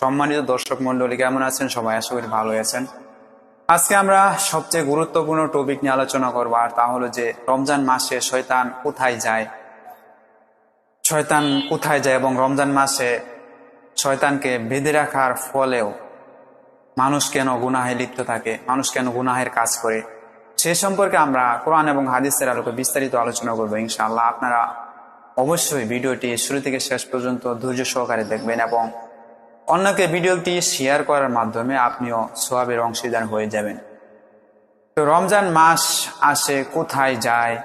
সম্মানিত দর্শক মন্ডলী কেমন আছেন সবাই? আশা করি ভালো আছেন। আজকে আমরা সবচেয়ে গুরুত্বপূর্ণ টপিক নিয়ে আলোচনা করব, আর তা হলো যে রমজান মাসে শয়তান কোথায় যায়? শয়তান কোথায় যায় এবং রমজান মাসে শয়তানকে বেঁধে রাখার ফলেও মানুষ কেন গুনাহে লিপ্ত থাকে? মানুষ কেন গুনাহের কাজ করে? সে সম্পর্কে আমরা কোরআন এবং হাদিসের আলোকে বিস্তারিত আলোচনা করব ইনশাআল্লাহ। আপনারা অবশ্যই ভিডিওটি শুরু থেকে শেষ পর্যন্ত ধৈর্য সহকারে দেখবেন এবং অন্যকে ভিডিওটি শেয়ার করার মাধ্যমে আপনিও সোয়াবের অংশীদার হয়ে যাবেন। তো রমজান মাস আসে কোথায় যায়?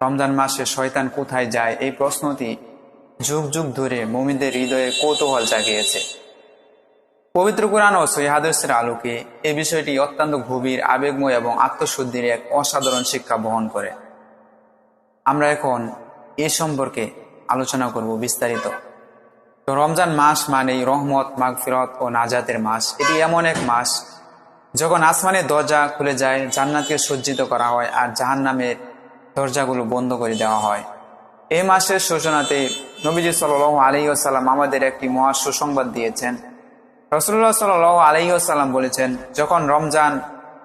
রমজান মাসে শয়তান কোথায় যায়? এই প্রশ্নটি যুগ যুগ ধরে মমিদের হৃদয়ে কৌতূহল জাগিয়েছে। পবিত্র কোরআন ও সৈহাদসের আলোকে এই বিষয়টি অত্যন্ত গভীর, আবেগময় এবং আত্মশুদ্ধির এক অসাধারণ শিক্ষা বহন করে। আমরা এখন এ সম্পর্কে আলোচনা করব বিস্তারিত। তো রমজান মাস মানেই রহমত, মাগফিরত ও নাজাতের মাস। এটি এমন এক মাস যখন আসমানের দরজা খুলে যায়, জান্নাতকে সজ্জিত করা হয় আর জাহান নামের দরজাগুলো বন্ধ করে দেওয়া হয়। এই মাসের সূচনাতে নবীজি সাল আলী আসাল্লাম আমাদের একটি মহা সুসংবাদ দিয়েছেন। রসুল্লাহ সাল আলী আসাল্লাম বলেছেন, যখন রমজান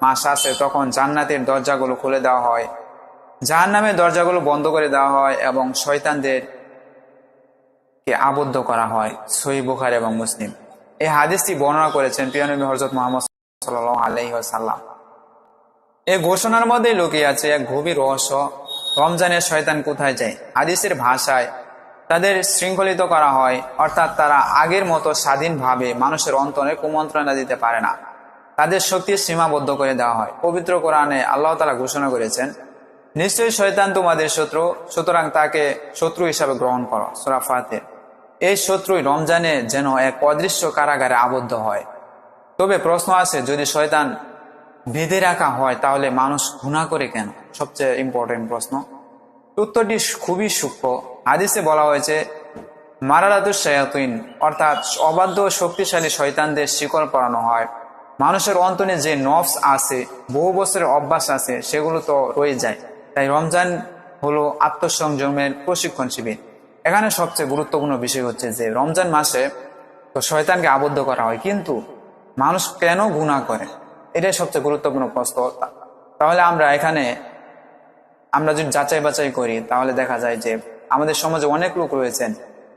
মাস আসে তখন জান্নাতের দরজাগুলো খুলে দেওয়া হয়। জাহান নামের দরজাগুলো বন্ধ করে দেওয়া হয় এবং শয়তানদের কে আবদ্ধ করা হয় সই বুখার এবং মুসলিম। এই হাদিসটি বর্ণনা করেছেন পিয়ানবী হজরত মোহাম্মদ সাল আলহিহাল্লাম এই ঘোষণার মধ্যেই লুকিয়ে আছে এক গভীর রহস্য রমজানের শয়তান কোথায় যায়? হাদিসের ভাষায় তাদের শৃঙ্খলিত করা হয়, অর্থাৎ তারা আগের মতো স্বাধীনভাবে মানুষের অন্তরে কুমন্ত্রণা দিতে পারে না। তাদের শক্তি সীমাবদ্ধ করে দেওয়া হয়। পবিত্র কোরআনে আল্লাহ তালা ঘোষণা করেছেন নিশ্চয়ই শয়তান তোমাদের শত্রু, সুতরাং তাকে শত্রু হিসাবে গ্রহণ করো সুরাফাতের এই শত্রুই রমজানে যেন এক অদৃশ্য কারাগারে আবদ্ধ হয়। তবে প্রশ্ন আছে, যদি শয়তান বেঁধে রাখা হয়, তাহলে মানুষ ঘুণা করে কেন? সবচেয়ে ইম্পর্টেন্ট প্রশ্ন। উত্তরটি খুবই সূক্ষ্ম। হাদিসে বলা হয়েছে মারালাতুর শায়াতুইন অর্থাৎ অবাধ্য শক্তিশালী শয়তানদের শিকড় পড়ানো হয়। মানুষের অন্তনে যে নফস আছে, বহু বছরের অভ্যাস আছে, সেগুলো তো রয়ে যায়। তাই রমজান হলো আত্মসংযমের প্রশিক্ষণ শিবির। এখানে সবচেয়ে গুরুত্বপূর্ণ বিষয় হচ্ছে যে, রমজান মাসে তো শয়তানকে আবদ্ধ করা হয়, কিন্তু মানুষ কেন গুণা করে? এটাই সবচেয়ে গুরুত্বপূর্ণ প্রশ্ন। তাহলে আমরা এখানে, আমরা যদি যাচাই বাছাই করি, তাহলে দেখা যায় যে, আমাদের সমাজে অনেক লোক রয়েছেন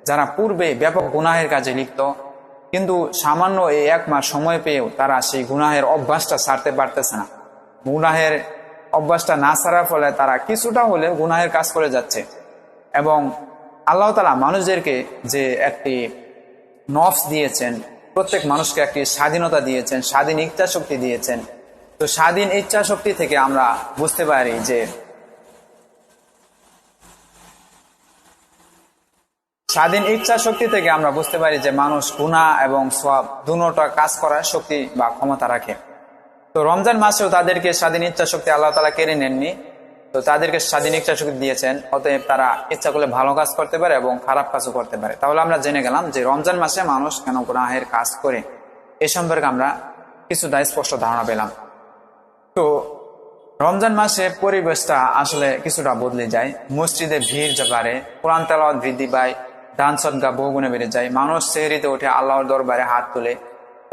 যারা পূর্বে ব্যাপক গুনাহের কাজে লিপ্ত, কিন্তু সামান্য এই এক মাস সময় পেয়েও তারা সেই গুনাহের অভ্যাসটা ছাড়তে পারতেছে না। গুনাহের অভ্যাসটা না ছাড়ার ফলে তারা কিছুটা হলে গুনাহের কাজ করে যাচ্ছে। এবং আল্লাহ তালা মানুষদেরকে যে একটি নফস দিয়েছেন, প্রত্যেক মানুষকে একটি স্বাধীনতা দিয়েছেন, স্বাধীন ইচ্ছা শক্তি দিয়েছেন। তো স্বাধীন ইচ্ছা শক্তি থেকে আমরা বুঝতে পারি যে স্বাধীন ইচ্ছা শক্তি থেকে আমরা বুঝতে পারি যে মানুষ গুণা এবং সব দুটা কাজ করার শক্তি বা ক্ষমতা রাখে। তো রমজান মাসেও তাদেরকে স্বাধীন ইচ্ছা শক্তি আল্লাহ তালা কেড়ে নেননি। তো তাদেরকে স্বাধীন ইচ্ছা শক্তি দিয়েছেন, অতএব তারা ইচ্ছা করলে ভালো কাজ করতে পারে এবং খারাপ কাজও করতে পারে। তাহলে আমরা জেনে গেলাম যে রমজান মাসে মানুষ কেন গুনাহের কাজ করে? এ সম্পর্কে আমরা কিছুটা স্পষ্ট ধারণা পেলাম। তো রমজান মাসে পরিবেশটা আসলে কিছুটা বদলে যায়। মসজিদে ভিড় বাড়ে কোরআন তেলাওয়াত বৃদ্ধি পায়, দান সদ্গা বহুগুণে বেড়ে যায়। মানুষ সেহরিতে উঠে আল্লাহর দরবারে হাত তুলে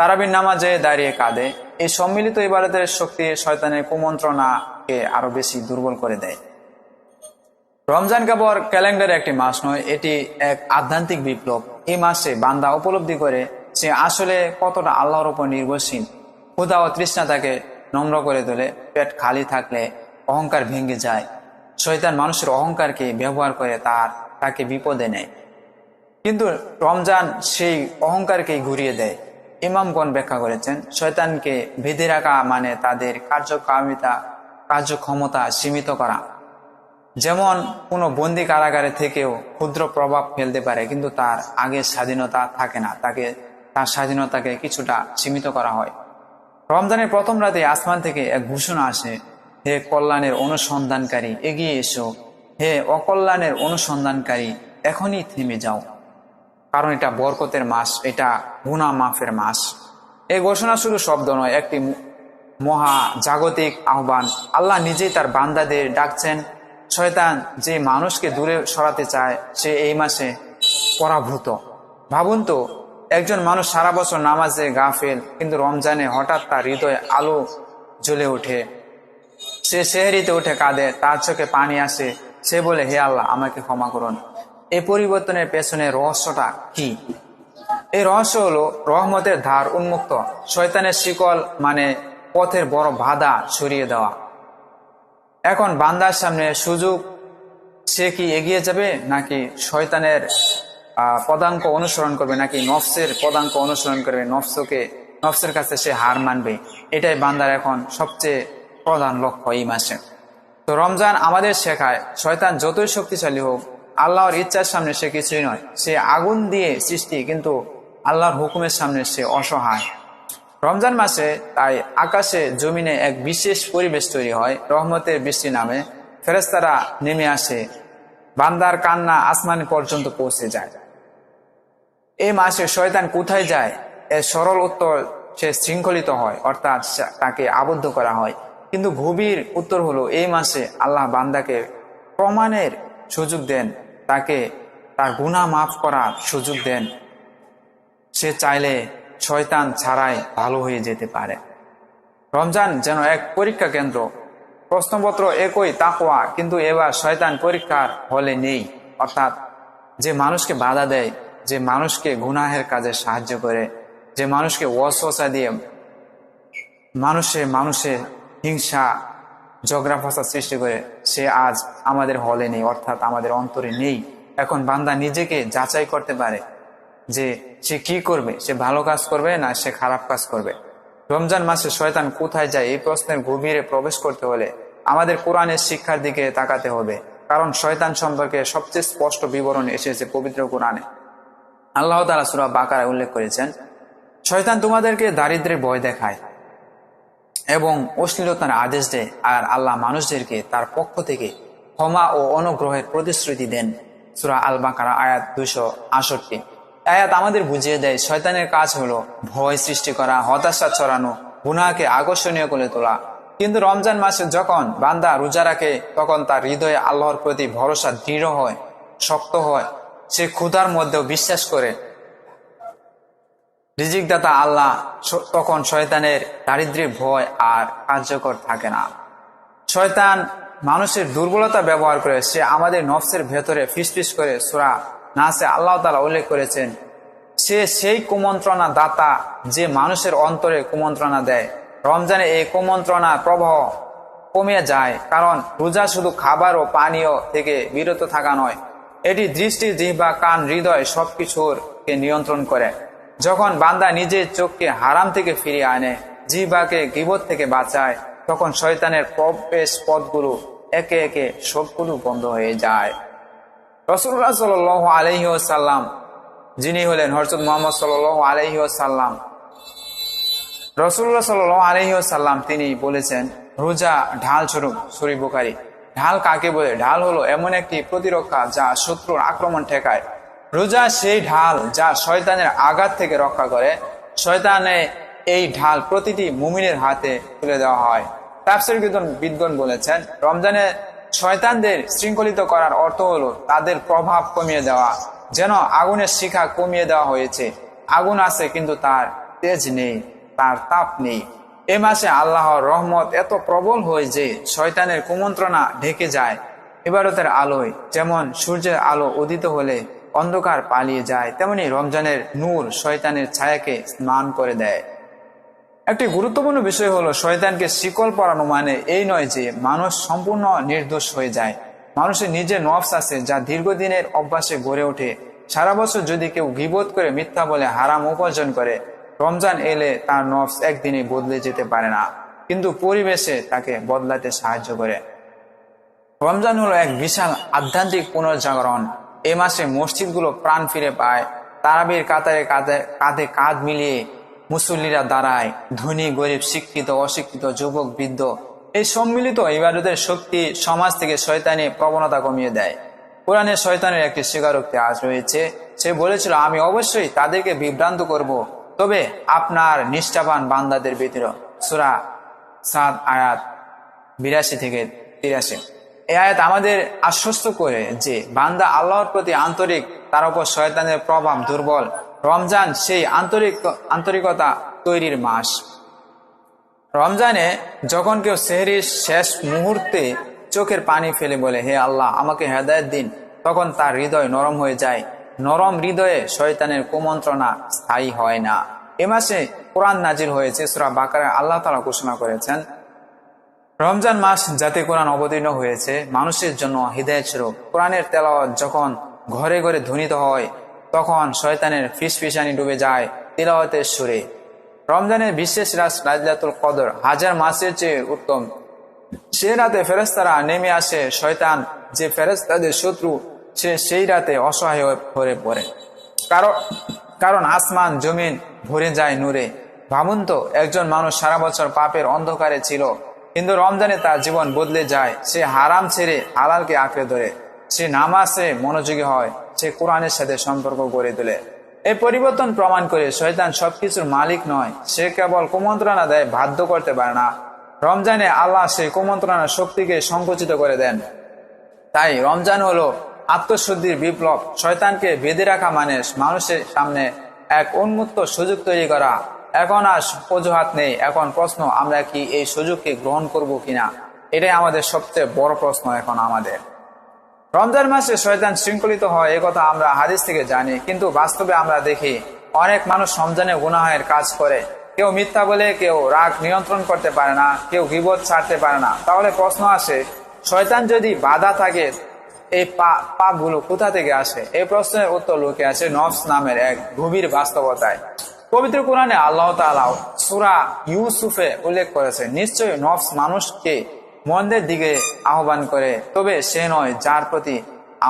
তারাবির নামাজে দাঁড়িয়ে কাঁদে। এই সম্মিলিত ইবাদতের শক্তি শয়তানের কুমন্ত্রণাকে আরও বেশি দুর্বল করে দেয়। রমজান কাপড় ক্যালেন্ডারে একটি মাস নয়, এটি এক আধ্যাত্মিক বিপ্লব। এই মাসে বান্দা উপলব্ধি করে সে আসলে কতটা আল্লাহর উপর নির্ভরশীল। ক্ষুদা ও তৃষ্ণা তাকে নম্র করে তোলে, পেট খালি থাকলে অহংকার ভেঙে যায়। শয়তান মানুষের অহংকারকে ব্যবহার করে তার, তাকে বিপদে নেয়। কিন্তু রমজান সেই অহংকারকেই ঘুরিয়ে দেয়। ইমামগণ ব্যাখ্যা করেছেন, শয়তানকে বেঁধে রাখা মানে তাদের কার্যকামিতা, কার্যক্ষমতা সীমিত করা। যেমন কোনো বন্দি কারাগারে থেকেও ক্ষুদ্র প্রভাব ফেলতে পারে, কিন্তু তার আগে স্বাধীনতা থাকে না। তাকে, তার স্বাধীনতাকে কিছুটা সীমিত করা হয়। রমজানের প্রথম রাতে আসমান থেকে এক ঘোষণা আসে, হে কল্যাণের অনুসন্ধানকারী, এগিয়ে এসো। হে অকল্যাণের অনুসন্ধানকারী, এখনই থেমে যাও। কারণ এটা বরকতের মাস, এটা গুনা মাফের মাস। এই ঘোষণা শুধু শব্দ নয়, একটি মহা জাগতিক আহ্বান। আল্লাহ নিজেই তার বান্দাদের ডাকছেন, শয়তান, যে মানুষকে দূরে সরাতে চায়, সে এই মাসে পরাভূত। ভাবুন তো, একজন মানুষ সারা বছর নামাজে গাফেল, কিন্তু রমজানে হঠাৎ তার হৃদয়ে আলো জ্বলে ওঠে। সে সেহরিতে উঠে কাঁদে, তার চোখে পানি আসে। সে বলে, হে আল্লাহ, আমাকে ক্ষমা করুন। এই পরিবর্তনের পেছনে রহস্যটা কি? এই রহস্য হলো রহমতের ধার উন্মুক্ত, শয়তানের শিকল মানে পথের বড় বাধা সরিয়ে দেওয়া। এখন বান্দার সামনে সুযোগ, সে কি এগিয়ে যাবে নাকি শয়তানের পদাঙ্ক অনুসরণ করবে নাকি নফসের পদাঙ্ক অনুসরণ করবে নফসকে, নফসের কাছে সে হার মানবে? এটাই বান্দার এখন সবচেয়ে প্রধান লক্ষ্য এই মাসে। তো রমজান আমাদের শেখায়, শয়তান যতই শক্তিশালী হোক আল্লাহর ইচ্ছার সামনে সে কিছুই নয়। সে আগুন দিয়ে সৃষ্টি, কিন্তু আল্লাহর হুকুমের সামনে সে অসহায়। রমজান মাসে তাই আকাশে, জমিনে এক বিশেষ পরিবেশ তৈরি হয়, রহমতের বৃষ্টি নামে। ফেরেস্তারা নেমে আসে, বান্দার কান্না আসমান পর্যন্ত পৌঁছে যায়। এই মাসে শয়তান কোথায় যায়? এর সরল উত্তর সে শৃঙ্খলিত হয়, অর্থাৎ তাকে আবদ্ধ করা হয়। কিন্তু গভীর উত্তর হলো, এই মাসে আল্লাহ বান্দাকে প্রমাণের সুযোগ দেন। তাকে তার গুনাহ মাফ করার সুযোগ দেন। সে চাইলে শয়তান ছাড়াই ভালো হয়ে যেতে পারে। রমজান যেন এক পরীক্ষা কেন্দ্র। প্রশ্নপত্র একই তাকওয়া, কিন্তু এবার শয়তান পরীক্ষার হলে নেই। অর্থাৎ যে মানুষকে বাধা দেয়, যে মানুষকে গুনাহের কাজে সাহায্য করে, যে মানুষকে ওয়াসওয়াসা দিয়ে মানুষে মানুষের হিংসা ঝগড়া সৃষ্টি করে, সে আজ আমাদের হলে নেই, অর্থাৎ আমাদের অন্তরে নেই। এখন বান্দা নিজেকে যাচাই করতে পারে যে সে কি করবে, সে ভালো কাজ করবে না সে খারাপ কাজ করবে। রমজান মাসে শয়তান কোথায় যায় এই প্রশ্নের গভীরে প্রবেশ করতে হলে আমাদের কোরআনের শিক্ষার দিকে তাকাতে হবে। কারণ শয়তান সম্পর্কে সবচেয়ে স্পষ্ট বিবরণ এসেছে পবিত্র কোরআনে। আল্লাহ তালা সুরা বাকারায় উল্লেখ করেছেন, শয়তান তোমাদেরকে দারিদ্রের ভয় দেখায় এবং অশ্লীলতার আদেশ দেয় আর আল্লাহ মানুষদেরকে তার পক্ষ থেকে ক্ষমা ও অনুগ্রহের প্রতিশ্রুতি দেন। সুরা আল বাকারা আয়াত দুশো আষট্টি আয়াত আমাদের বুঝিয়ে দেয়, শয়তানের কাজ হলো ভয় সৃষ্টি করা, হতাশা ছড়ানো, গুনাহকে আকর্ষণীয় করে তোলা। কিন্তু রমজান মাসে যখন বান্দা রোজা রাখে, তখন তার হৃদয়ে আল্লাহর প্রতি ভরসা দৃঢ় হয়, শক্ত হয়। সে ক্ষুধার মধ্যেও বিশ্বাস করে রিজিকদাতা আল্লাহ তখন শয়তানের দারিদ্র্যের ভয় আর কার্যকর থাকে না। শয়তান মানুষের দুর্বলতা ব্যবহার করে সে আমাদের নফসের ভেতরে ফিসফিস করে সুরা নাসে আল্লাহ তালা উল্লেখ করেছেন, সে সেই কুমন্ত্রণা দাতা যে মানুষের অন্তরে কুমন্ত্রণা দেয়। রমজানে এই কুমন্ত্রণা প্রবাহ কমে যায় কারণ রোজা শুধু খাবার ও পানীয় থেকে বিরত থাকা নয়, এটি দৃষ্টি, জিহ্বা, কান, হৃদয় সবকিছুর কে নিয়ন্ত্রণ করে। যখন বান্দা নিজের চোখকে হারাম থেকে ফিরিয়ে আনে, জিহ্বাকে গিবত থেকে বাঁচায়, তখন শয়তানের প্রবেশ পথগুলো একে একে সবগুলো বন্ধ হয়ে যায়। রসুল্লাহ সাল আলহি সাল্লাম যিনি হলেন হরচত মোহাম্মদ সাল আলহি সাল্লাম রসুল্লাহ সাল আলহি সাল্লাম তিনি বলেছেন, রোজা ঢাল স্বরূপ শরীফ বুখারি। ঢাল কাকে বলে? ঢাল হলো এমন একটি প্রতিরক্ষা যা শত্রুর আক্রমণ ঠেকায়। রোজা সেই ঢাল যা শয়তানের আঘাত থেকে রক্ষা করে। শয়তানে এই ঢাল প্রতিটি মুমিনের হাতে তুলে দেওয়া হয়। তাফসির বিদ্বান বিদ্বান বলেছেন, রমজানে শয়তানদের শৃঙ্খলিত করার অর্থ হলো তাদের প্রভাব কমিয়ে দেওয়া, যেন আগুনের শিখা কমিয়ে দেওয়া হয়েছে। আগুন আছে কিন্তু তার তেজ নেই, তার তাপ নেই। এ মাসে আল্লাহর রহমত এত প্রবল হয় যে শয়তানের কুমন্ত্রণা ঢেকে যায়। ইবারতের আলোয় যেমন সূর্যের আলো উদিত হলে অন্ধকার পালিয়ে যায়, তেমনি রমজানের নূর শয়তানের ছায়াকে স্নান করে দেয়। একটি গুরুত্বপূর্ণ বিষয় হলো, শয়তানকে শিকল পরানো মানে এই নয় যে মানুষ সম্পূর্ণ নির্দোষ হয়ে যায়। মানুষের নিজের নফস আছে যা দীর্ঘদিনের অভ্যাসে গড়ে ওঠে। সারা বছর যদি কেউ গিবোধ করে, মিথ্যা বলে হারাম উপার্জন করে, রমজান এলে তার নফস একদিনে বদলে যেতে পারে না, কিন্তু পরিবেশে তাকে বদলাতে সাহায্য করে। রমজান হলো এক বিশাল আধ্যাত্মিক পুনর্জাগরণ। এ মাসে মসজিদগুলো প্রাণ ফিরে পায়। তারাবির কাতারে কাঁধে কাঁধে কাঁধ মিলিয়ে মুসল্লিরা দাঁড়ায়। ধনী, গরিব, শিক্ষিত, অশিক্ষিত, যুবক, বৃদ্ধ এই সম্মিলিত ইবাদতের শক্তি সমাজ থেকে শয়তানি প্রবণতা কমিয়ে দেয়। কোরআনের শয়তানের একটি স্বীকারোক্তি আজ রয়েছে। সে বলেছিল, আমি অবশ্যই তাদেরকে বিভ্রান্ত করব, তবে আপনার নিষ্ঠাবান বান্দাদের ভিতর। সুরা সাত আয়াত বিরাশি থেকে তিরাশি। এই আয়াত আমাদের আশ্বস্ত করে যে বান্দা আল্লাহর প্রতি আন্তরিক, তার উপর শয়তানের প্রভাব দুর্বল। রমজান সেই আন্তরিক, আন্তরিকতা তৈরির মাস। রমজানে যখন কেউ সেহরির শেষ মুহূর্তে চোখের পানি ফেলে বলে, হে আল্লাহ, আমাকে হেদায়ত দিন, তখন তার হৃদয় নরম হয়ে যায়। নরম হৃদয়ে শয়তানের কুমন্ত্রণা স্থায়ী হয় না। এ মাসে কোরআন নাজির হয়েছে, সুরা বাকারে আল্লাহ তালা ঘোষণা করেছেন রমজান মাস যাতে কোরআন অবতীর্ণ হয়েছে, মানুষের জন্য হৃদয় স্বরূপ কোরআনের তেলাওয়াত যখন ঘরে ঘরে ধ্বনিত হয়, তখন শয়তানের ফিসফিসানি ডুবে যায় তেলাওয়াতের সুরে। রমজানের বিশেষ রাস রাজলাতুল কদর হাজার মাসের চেয়ে উত্তম। সে রাতে ফেরেস্তারা নেমে আসে, শয়তান যে ফেরেস্তাদের শত্রু, সে সেই রাতে অসহায় হয়ে পড়ে। কারণ কারণ আসমান, জমিন ভরে যায় নূরে। ভাবুন তো, একজন মানুষ সারা বছর পাপের অন্ধকারে ছিল। কিন্তু রমজানে তার জীবন বদলে যায়। সে হারাম ছেড়ে হালালকে আঁকড়ে ধরে। সে নামাজে মনোযোগী হয়। সে কোরআনের সাথে সম্পর্ক গড়ে তোলে। এই পরিবর্তন প্রমাণ করে শয়তান সবকিছুর মালিক নয়। সে কেবল কুমন্ত্রণা দেয়, বাধ্য করতে পারে না। রমজানে আল্লাহ সেই কুমন্ত্রণার শক্তিকে সংকুচিত করে দেন। তাই রমজান হলো আত্মশুদ্ধির বিপ্লব। শয়তানকে বেঁধে রাখা মানে মানুষের সামনে এক উন্মুক্ত সুযোগ তৈরি করা। এখন আর অজুহাত নেই। এখন প্রশ্ন, আমরা কি এই সুযোগকে গ্রহণ করব কিনা? এটাই আমাদের সবচেয়ে বড় প্রশ্ন এখন আমাদের। রমজান মাসে শয়তান শৃঙ্খলিত হয়, এ কথা আমরা হাদিস থেকে জানি। কিন্তু বাস্তবে আমরা দেখি, অনেক মানুষ রমজানে গুনাহের কাজ করে। কেউ মিথ্যা বলে, কেউ রাগ নিয়ন্ত্রণ করতে পারে না, কেউ বিপদ ছাড়তে পারে না। তাহলে প্রশ্ন আসে, শয়তান যদি বাধা থাকে, এই পাপগুলো কোথা থেকে আসে? এই প্রশ্নের উত্তর লুকে আছে নফস নামের এক গভীর বাস্তবতায়। পবিত্র কোরআনে আল্লাহ তালাও সুরা ইউসুফে উল্লেখ করেছে, নিশ্চয়ই নফস মানুষকে মন্দের দিকে আহ্বান করে, তবে সে নয় যার প্রতি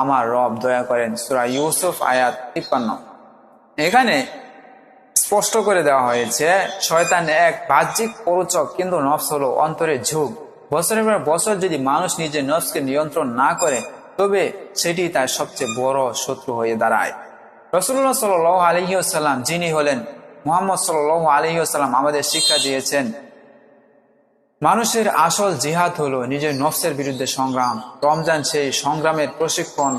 আমার রব দয়া করেন। সুরা ইউসুফ আয়াত তিপ্পান্ন। এখানে স্পষ্ট করে দেওয়া হয়েছে, শয়তান এক বাহ্যিক পরোচক কিন্তু নফস হলো অন্তরের ঝুঁক। বছরের পর বছর যদি মানুষ নিজের নফসকে নিয়ন্ত্রণ না করে, তবে সেটি তার সবচেয়ে বড় শত্রু হয়ে দাঁড়ায়। রসুল্লাহ সাল আলহিউসাল্লাম যিনি হলেন মোহাম্মদ সাল আলহিউসাল্লাম আমাদের শিক্ষা দিয়েছেন, মানুষের আসল জিহাদ হলো নিজের নফসের বিরুদ্ধে সংগ্রাম। রমজান সেই সংগ্রামের প্রশিক্ষণ,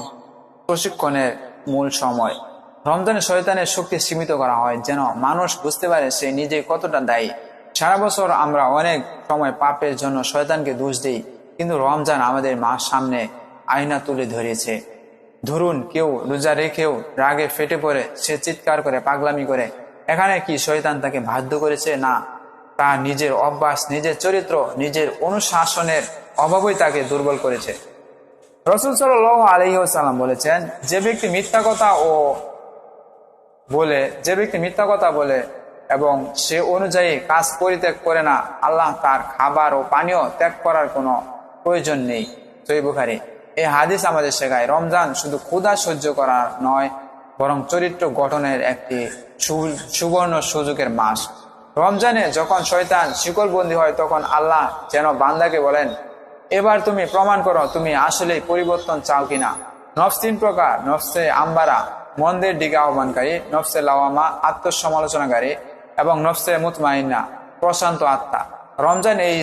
প্রশিক্ষণের মূল সময়। রমজানে শয়তানের শক্তি সীমিত করা হয়, যেন মানুষ বুঝতে পারে সে নিজে কতটা দায়ী। সারা বছর আমরা অনেক সময় পাপের জন্য শয়তানকে দোষ দিই, কিন্তু রমজান আমাদের মার সামনে আয়না তুলে ধরেছে। ধরুন কেউ রোজা রেখেও রাগে ফেটে পড়ে, সে চিৎকার করে, পাগলামি করে এখানে কি শয়তান তাকে বাধ্য করেছে? না তার নিজের অভ্যাস, নিজের চরিত্র, নিজের অনুশাসনের অভাবই তাকে দুর্বল করেছে। রসুল সাল আলহিহাল্লাম বলেছেন, যে ব্যক্তি মিথ্যা কথা ও বলে, যে ব্যক্তি মিথ্যা কথা বলে এবং সে অনুযায়ী কাজ পরিত্যাগ করে না, আল্লাহ তার খাবার ও পানীয় ত্যাগ করার কোনো প্রয়োজন নেই। বুখারি। এই হাদিস আমাদের শেখায়, রমজান শুধু ক্ষুধা সহ্য করার নয় বরং চরিত্র গঠনের একটি সুবর্ণ সুযোগের মাস। রমজানে যখন শয়তান শিকলবন্দি হয়, তখন আল্লাহ যেন বান্দাকে বলেন, এবার তুমি প্রমাণ করো, তুমি আসলেই পরিবর্তন চাও কিনা। নফস তিন প্রকার, নফসে আম্বারা, মন্দের দিকে আহ্বানকারী, নফসে লাওয়ামা, আত্মসমালোচনাকারী এবং নফসে মুতমাইন্না, প্রশান্ত আত্মা। রমজান এই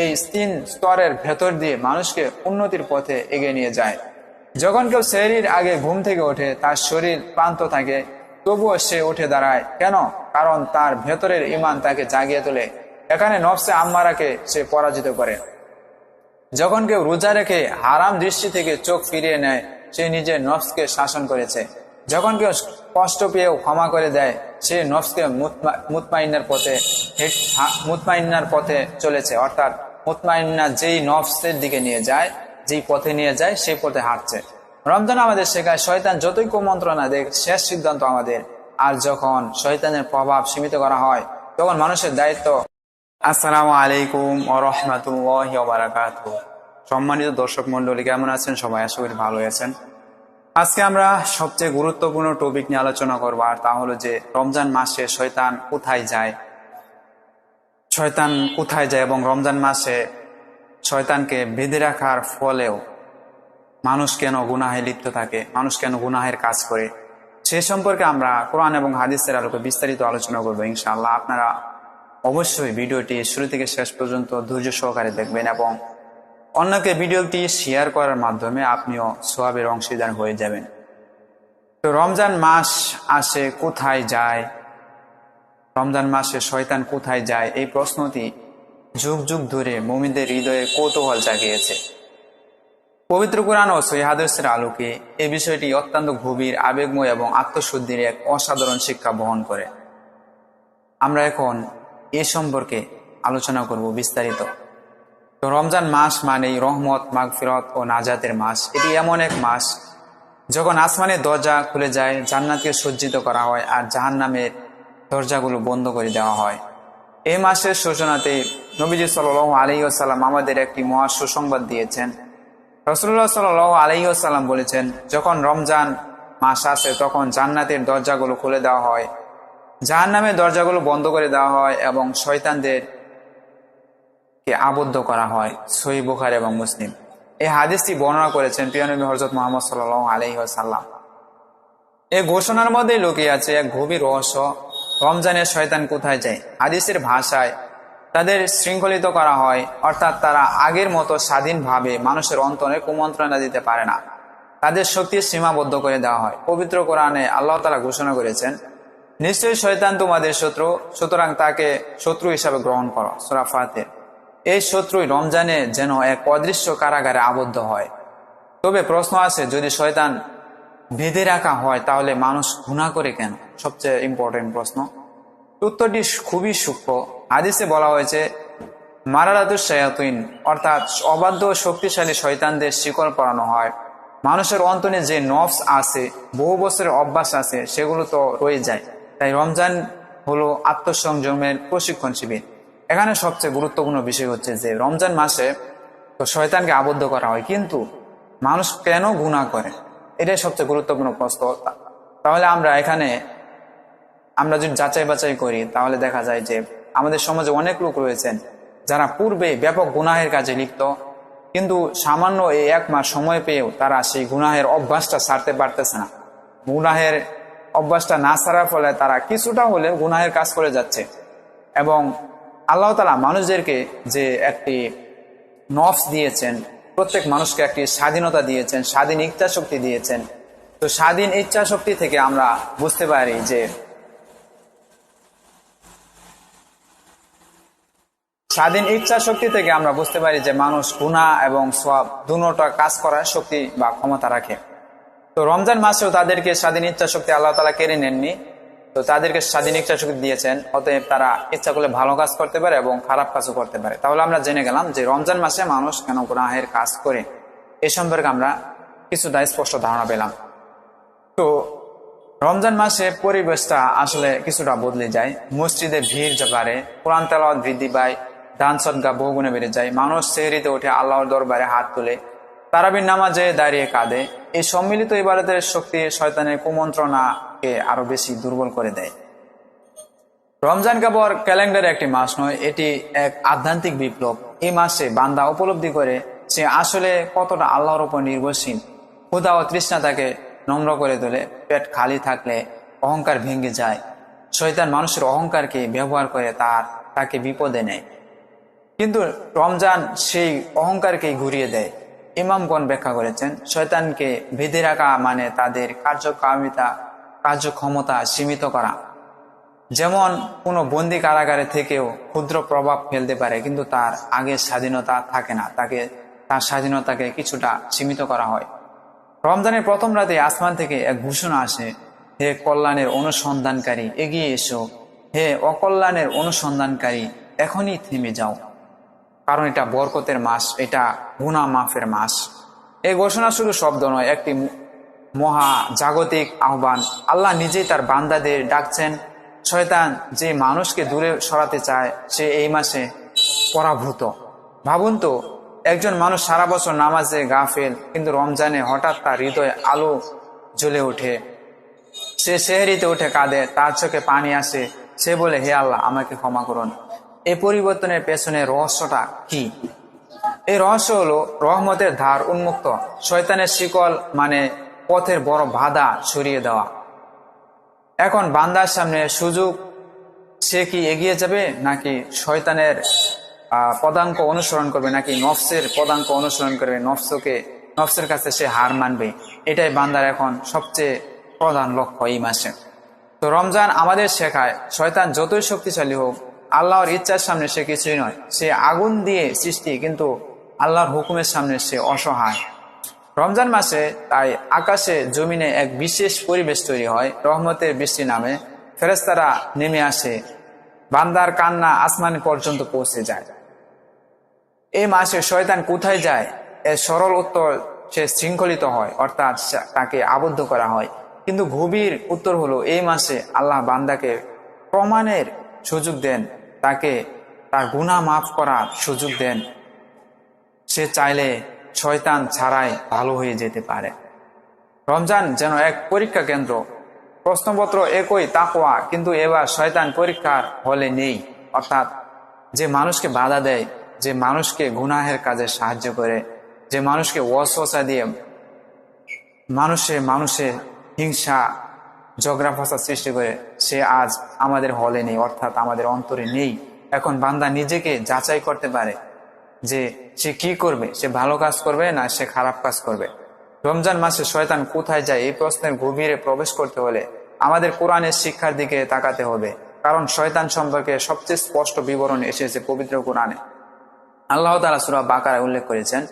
এই তিন স্তরের ভেতর দিয়ে মানুষকে উন্নতির পথে এগিয়ে নিয়ে যায়। যখন কেউ শরীর আগে ঘুম থেকে ওঠে, তার শরীর ক্লান্ত থাকে, তবুও সে উঠে দাঁড়ায়। কেন? কারণ তার ভেতরের ইমান তাকে জাগিয়ে তোলে। এখানে নফসে আম্মারাকে সে পরাজিত করে। যখন কেউ রোজা রেখে হারাম দৃষ্টি থেকে চোখ ফিরিয়ে নেয়, সে নিজের নফসকে শাসন করেছে। যখন কেউ কষ্ট পেয়েও ক্ষমা করে দেয়, সে নফসকে মুতমাইনার পথে মুতমাইনার পথে চলেছে। অর্থাৎ মুতমাইন্না যেই নফসের দিকে নিয়ে যায় যেই পথে নিয়ে যায়, সেই পথে হাঁটছে। রমজান আমাদের শেখায়, শয়তান যতই কুমন্ত্রণা দেখ, শেষ সিদ্ধান্ত আমাদের। আর যখন শয়তানের প্রভাব সীমিত করা হয়, তখন মানুষের দায়িত্ব। আসসালামু আলাইকুম ও রহমতুল্লাহ বারাকাত সম্মানিত দর্শক মন্ডলী কেমন আছেন? সবাই আশা করি ভালো আছেন। আজকে আমরা সবচেয়ে গুরুত্বপূর্ণ টপিক নিয়ে আলোচনা করব, আর তা হলো যে রমজান মাসে শয়তান কোথায় যায়? শয়তান কোথায় যায় এবং রমজান মাসে শয়তানকে বেঁধে রাখার ফলেও মানুষ কেন গুনাহে লিপ্ত থাকে, মানুষ কেন গুনাহের কাজ করে? সে সম্পর্কে আমরা কোরআন এবং হাদিসের আলোকে বিস্তারিত আলোচনা করব ইনশাআল্লাহ। আপনারা অবশ্যই ভিডিওটি শুরু থেকে শেষ পর্যন্ত ধৈর্য সহকারে দেখবেন এবং অন্যকে ভিডিওটি শেয়ার করার মাধ্যমে আপনিও সোয়াবের অংশীদার হয়ে যাবেন। তো রমজান মাস আসে কোথায় যায়? রমজান মাসে শয়তান কোথায় যায়? এই প্রশ্নটি যুগ যুগ ধরে মমিনদের হৃদয়ে কৌতূহল জাগিয়েছে। পবিত্র কোরআন ও সৈহাদসের আলোকে এ বিষয়টি অত্যন্ত গভীর, আবেগময় এবং আত্মশুদ্ধির এক অসাধারণ শিক্ষা বহন করে। আমরা এখন এ সম্পর্কে আলোচনা করব বিস্তারিত। তো রমজান মাস মানেই রহমত, মাগফিরত ও নাজাতের মাস। এটি এমন এক মাস যখন আসমানের দরজা খুলে যায়, জান্নাতকে সজ্জিত করা হয় আর জাহান্নামের দরজাগুলো বন্ধ করে দেওয়া হয়। এই মাসের সূচনাতে নবীজি সাল আলী আসাল্লাম আমাদের একটি মহা সুসংবাদ দিয়েছেন। রসুল্লাহ সাল আলী আসাল্লাম বলেছেন, যখন রমজান মাস আসে তখন জান্নাতের দরজাগুলো খুলে দেওয়া হয়। জাহান জাহান্নামের দরজাগুলো বন্ধ করে দেওয়া হয় এবং শয়তানদের কে আবদ্ধ করা হয়, সহি বুখার এবং মুসলিম। এই হাদিসটি বর্ণনা করেছেন প্রিয়নবী হজরত মোহাম্মদ সাল আলহি সাল্লাম এই ঘোষণার মধ্যে লুকিয়ে আছে এক গভীর রহস্য, রমজানের শয়তান কোথায় যায়? হাদিসের ভাষায় তাদের শৃঙ্খলিত করা হয়, অর্থাৎ তারা আগের মতো স্বাধীনভাবে মানুষের অন্তরে কুমন্ত্রণা দিতে পারে না। তাদের শক্তি সীমাবদ্ধ করে দেওয়া হয়। পবিত্র কোরআনে আল্লাহ তালা ঘোষণা করেছেন, নিশ্চয়ই শয়তান তোমাদের শত্রু, সুতরাং তাকে শত্রু হিসাবে গ্রহণ করো। সুরাফাতের এই শত্রুই রমজানে যেন এক অদৃশ্য কারাগারে আবদ্ধ হয়। তবে প্রশ্ন আছে, যদি শয়তান বেঁধে রাখা হয়, তাহলে মানুষ ঘুণা করে কেন? সবচেয়ে ইম্পর্টেন্ট প্রশ্ন। উত্তরটি খুবই সূক্ষ্ম। হাদিসে বলা হয়েছে মারালাতুর শায়াতুইন অর্থাৎ অবাধ্য শক্তিশালী শয়তানদের শিকড় পড়ানো হয়। মানুষের অন্তনে যে নফস আছে, বহু বছরের অভ্যাস আছে, সেগুলো তো রয়ে যায়। তাই রমজান হলো আত্মসংযমের প্রশিক্ষণ শিবির। এখানে সবচেয়ে গুরুত্বপূর্ণ বিষয় হচ্ছে যে, রমজান মাসে তো শয়তানকে আবদ্ধ করা হয়, কিন্তু মানুষ কেন গুণা করে? এটাই সবচেয়ে গুরুত্বপূর্ণ প্রশ্ন। তাহলে আমরা এখানে, আমরা যদি যাচাই বাছাই করি, তাহলে দেখা যায় যে আমাদের সমাজে অনেক লোক রয়েছেন যারা পূর্বে ব্যাপক গুনাহের কাজে লিপ্ত, কিন্তু সামান্য এই এক মাস সময় পেয়েও তারা সেই গুনাহের অভ্যাসটা ছাড়তে পারতেছে না। গুনাহের অভ্যাসটা না ছাড়ার ফলে তারা কিছুটা হলে গুনাহের কাজ করে যাচ্ছে এবং আল্লাহ তালা মানুষদেরকে যে একটি নফস দিয়েছেন, প্রত্যেক মানুষকে একটি স্বাধীনতা দিয়েছেন, স্বাধীন ইচ্ছা শক্তি দিয়েছেন। তো স্বাধীন ইচ্ছা শক্তি থেকে আমরা বুঝতে পারি যে স্বাধীন ইচ্ছা শক্তি থেকে আমরা বুঝতে পারি যে মানুষ গুণা এবং সব দুটা কাজ করার শক্তি বা ক্ষমতা রাখে। তো রমজান মাসেও তাদেরকে স্বাধীন ইচ্ছা শক্তি আল্লাহ তালা কেড়ে নেননি। তো তাদেরকে স্বাধীন ইচ্ছা শক্তি দিয়েছেন, অতএব তারা ইচ্ছা করলে ভালো কাজ করতে পারে এবং খারাপ কাজও করতে পারে। তাহলে আমরা জেনে গেলাম যে রমজান মাসে মানুষ কেন গুনাহের কাজ করে? এ সম্পর্কে আমরা কিছুটা স্পষ্ট ধারণা পেলাম। তো রমজান মাসে পরিবেশটা আসলে কিছুটা বদলে যায়। মসজিদে ভিড় বাড়ে কোরআন তেলাওয়াত বৃদ্ধি পায় দান সদ্গা বহুগুণে বেড়ে যায়। মানুষ সেহরিতে উঠে আল্লাহর দরবারে হাত তুলে, তারাবির নামাজে দাঁড়িয়ে কাঁদে। এই সম্মিলিত ইবাদতের শক্তি শয়তানের কুমন্ত্রণাকে আরও বেশি দুর্বল করে দেয়। রমজান কাপড় ক্যালেন্ডারে একটি মাস নয়, এটি এক আধ্যাত্মিক বিপ্লব। এই মাসে বান্দা উপলব্ধি করে সে আসলে কতটা আল্লাহর উপর নির্ভরশীল। ক্ষুদা ও তৃষ্ণা তাকে নম্র করে তোলে, পেট খালি থাকলে অহংকার ভেঙে যায়। শয়তান মানুষের অহংকারকে ব্যবহার করে তার, তাকে বিপদে নেয়। কিন্তু রমজান সেই অহংকারকেই ঘুরিয়ে দেয়। ইমামগণ ব্যাখ্যা করেছেন, শয়তানকে বেঁধে রাখা মানে তাদের কার্যকামিতা, কার্যক্ষমতা সীমিত করা। যেমন কোনো বন্দি কারাগারে থেকেও ক্ষুদ্র প্রভাব ফেলতে পারে, কিন্তু তার আগে স্বাধীনতা থাকে না। তাকে, তার স্বাধীনতাকে কিছুটা সীমিত করা হয়। রমজানের প্রথম রাতে আসমান থেকে এক ঘোষণা আসে, হে কল্যাণের অনুসন্ধানকারী, এগিয়ে এসো। হে অকল্যাণের অনুসন্ধানকারী, এখনই থেমে যাও। কারণ এটা বরকতের মাস, এটা গুনা মাফের মাস। এই ঘোষণা শুধু শব্দ নয়, একটি মহা জাগতিক আহ্বান। আল্লাহ নিজেই তার বান্দাদের ডাকছেন, শয়তান, যে মানুষকে দূরে সরাতে চায়, সে এই মাসে পরাভূত। ভাবুন তো, একজন মানুষ সারা বছর নামাজে গাফেল, কিন্তু রমজানে হঠাৎ তার হৃদয়ে আলো জ্বলে ওঠে। সে শেহরিতে উঠে কাঁদে, তার চোখে পানি আসে। সে বলে, হে আল্লাহ, আমাকে ক্ষমা করুন। এই পরিবর্তনের পেছনে রহস্যটা কি? এই রহস্য হলো রহমতের ধার উন্মুক্ত, শয়তানের শিকল মানে পথের বড় বাধা সরিয়ে দেওয়া। এখন বান্দার সামনে সুযোগ, সে কি এগিয়ে যাবে নাকি শয়তানের পদাঙ্ক অনুসরণ করবে নাকি নফসের পদাঙ্ক অনুসরণ করবে নফসকে, নফসের কাছে সে হার মানবে? এটাই বান্দার এখন সবচেয়ে প্রধান লক্ষ্য এই মাসে। তো রমজান আমাদের শেখায়, শয়তান যতই শক্তিশালী হোক আল্লাহর ইচ্ছার সামনে সে কিছুই নয়। সে আগুন দিয়ে সৃষ্টি, কিন্তু আল্লাহর হুকুমের সামনে সে অসহায়। রমজান মাসে তাই আকাশে জমিনে এক বিশেষ পরিবেশ তৈরি হয়, রহমতের বৃষ্টি নামে। ফেরেস্তারা নেমে আসে, বান্দার কান্না আসমান পর্যন্ত পৌঁছে যায়। এই মাসে শয়তান কোথায় যায়? এর সরল উত্তর সে শৃঙ্খলিত হয়, অর্থাৎ তাকে আবদ্ধ করা হয়। কিন্তু গভীর উত্তর হলো, এই মাসে আল্লাহ বান্দাকে প্রমাণের সুযোগ দেন। তাকে তার গুনাহ মাফ করার সুযোগ দেন। সে চাইলে শয়তান ছাড়াই ভালো হয়ে যেতে পারে। রমজান যেন এক পরীক্ষা কেন্দ্র। প্রশ্নপত্র একই তাকওয়া, কিন্তু এবার শয়তান পরীক্ষার হলে নেই। অর্থাৎ যে মানুষকে বাধা দেয়, যে মানুষকে গুনাহের কাজে সাহায্য করে, যে মানুষকে ওয়াসওয়াসা দিয়ে মানুষে মানুষের হিংসা ঝগড়া ফসা সৃষ্টি করে সে আজ আমাদের হলে নেই, অর্থাৎ আমাদের অন্তরে নেই। এখন বান্দা নিজেকে যাচাই করতে পারে যে সে কি করবে, সে ভালো কাজ করবে না সে খারাপ কাজ করবে। রমজান মাসে শয়তান কোথায় যায় এই প্রশ্নের গভীরে প্রবেশ করতে হলে আমাদের কোরআনের শিক্ষার দিকে তাকাতে হবে, কারণ শয়তান সম্পর্কে সবচেয়ে স্পষ্ট বিবরণ এসেছে পবিত্র কোরআনে। আল্লাহ তালা সুরা বাকারায় উল্লেখ করেছেন,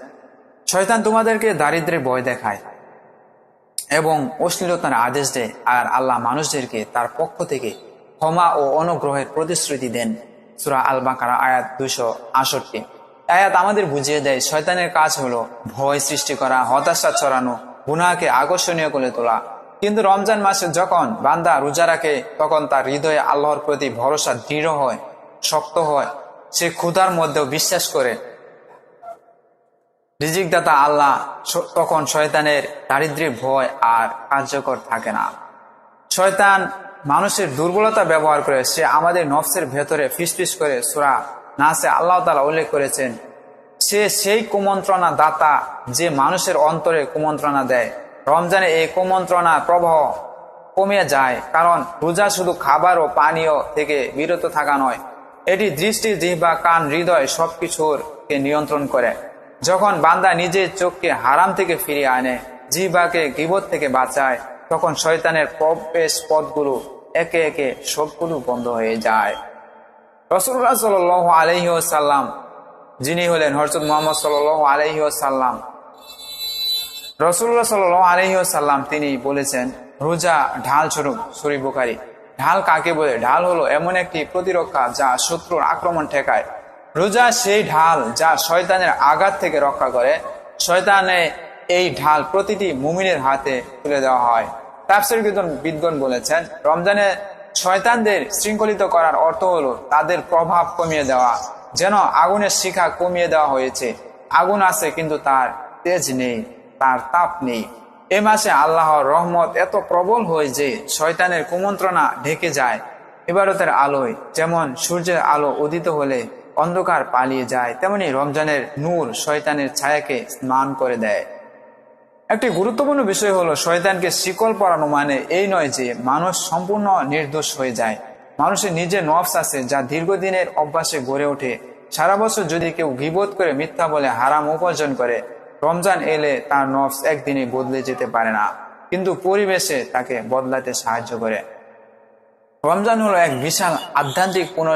শয়তান তোমাদেরকে দারিদ্রের ভয় দেখায় এবং অশ্লীলতার আদেশ দেয় আর আল্লাহ মানুষদেরকে তার পক্ষ থেকে ক্ষমা ও অনুগ্রহের প্রতিশ্রুতি দেন। সুরা আল বাকারা আয়াত দুশো আষট্টি আয়াত আমাদের বুঝিয়ে দেয়, শয়তানের কাজ হলো ভয় সৃষ্টি করা, হতাশা ছড়ানো, গুনাহকে আকর্ষণীয় করে তোলা। কিন্তু রমজান মাসে যখন বান্দা রোজা রাখে, তখন তার হৃদয়ে আল্লাহর প্রতি ভরসা দৃঢ় হয়, শক্ত হয়। সে ক্ষুধার মধ্যেও বিশ্বাস করে রিজিকদাতা আল্লাহ তখন শয়তানের দারিদ্র্যের ভয় আর কার্যকর থাকে না। শয়তান মানুষের দুর্বলতা ব্যবহার করে সে আমাদের নফসের ভেতরে ফিসফিস করে সুরা নাসে আল্লাহ তালা উল্লেখ করেছেন, সে সেই কুমন্ত্রণা দাতা যে মানুষের অন্তরে কুমন্ত্রণা দেয়। রমজানে এই কুমন্ত্রণার প্রবাহ কমে যায় কারণ রোজা শুধু খাবার ও পানীয় থেকে বিরত থাকা নয়, এটি দৃষ্টি জিহ্বা, কান, হৃদয় সবকিছুর কে নিয়ন্ত্রণ করে। যখন বান্দা নিজের চোখকে হারাম থেকে ফিরিয়ে আনে, জিহ্বাকে গিবত থেকে বাঁচায়, তখন শয়তানের প্রবেশ পথগুলো একে একে সবগুলো বন্ধ হয়ে যায়। রসুল্লাহ সাল আলহি সাল্লাম যিনি হলেন হরচত মোহাম্মদ সাল আলহি সাল্লাম রসুল্লাহ সাল আলহি সাল্লাম তিনি বলেছেন, রোজা ঢাল স্বরূপ শরীফ ঢাল কাকে বলে? ঢাল হলো এমন একটি প্রতিরক্ষা যা শত্রুর আক্রমণ ঠেকায়। রোজা সেই ঢাল যা শয়তানের আঘাত থেকে রক্ষা করে। শয়তানে এই ঢাল প্রতিটি মুমিনের হাতে তুলে দেওয়া হয়। তাফসির বিদ্বান বিদ্বান বলেছেন, রমজানে শয়তানদের শৃঙ্খলিত করার অর্থ হলো তাদের প্রভাব কমিয়ে দেওয়া, যেন আগুনের শিখা কমিয়ে দেওয়া হয়েছে। আগুন আছে কিন্তু তার তেজ নেই, তার তাপ নেই। এ মাসে আল্লাহর রহমত এত প্রবল হয় যে শয়তানের কুমন্ত্রণা ঢেকে যায়। ইবারতের আলোয় যেমন সূর্যের আলো উদিত হলে অন্ধকার পালিয়ে যায়, তেমনি রমজানের নূর শয়তানের ছায়াকে স্নান করে দেয়। একটি গুরুত্বপূর্ণ বিষয় হলো, শয়তানকে শিকল পরানো মানে এই নয় যে মানুষ সম্পূর্ণ নির্দোষ হয়ে যায়। মানুষের নিজের নফস আছে যা দীর্ঘদিনের অভ্যাসে গড়ে ওঠে। সারা বছর যদি কেউ গিবোধ করে, মিথ্যা বলে হারাম উপার্জন করে, রমজান এলে তার নফস একদিনে বদলে যেতে পারে না। কিন্তু পরিবেশে তাকে বদলাতে সাহায্য করে। রমজান হলো এক বিশাল আধ্যাত্মিক পুনর